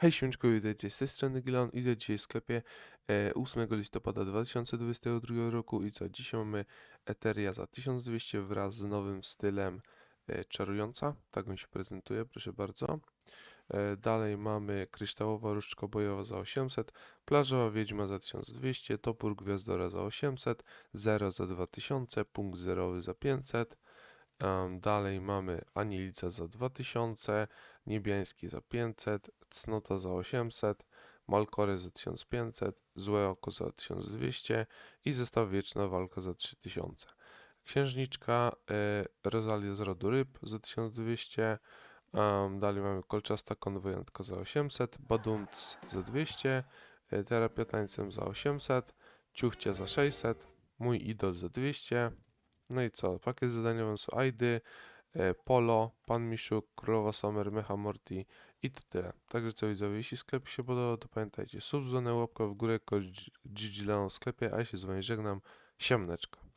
Hej Siemczko, witajcie z tej strony Gilon. Idę dzisiaj w sklepie e, 8 listopada 2022 roku i co, dzisiaj mamy Eteria za 1200 wraz z nowym stylem e, czarująca, tak on się prezentuje, proszę bardzo. E, dalej mamy kryształowa różdżka bojowa za 800, plażowa wiedźma za 1200, topór gwiazdora za 800, zero za 2000, punkt zerowy za 500. Dalej mamy anielica za 2000, niebiański za 500, cnota za 800, malkory za 1500, złe oko za 1200 i zestaw wieczna walka za 3000. Księżniczka e, Rosalia z rodu ryb za 1200, em, dalej mamy kolczasta konwojantka za 800, badumc za 200, e, terapia tańcem za 800, ciuchcia za 600, mój idol za 200, no i co? Pakiet zadaniowy są Aidy, e, Polo, Pan Miszuk, Królowa Summer, Mecha Morty i to tyle. Także co widzowie, jeśli sklep się podobał, to pamiętajcie, sub, dzwonek, łapka w górę, kod GG w sklepie, a ja się z wami żegnam, siemneczko.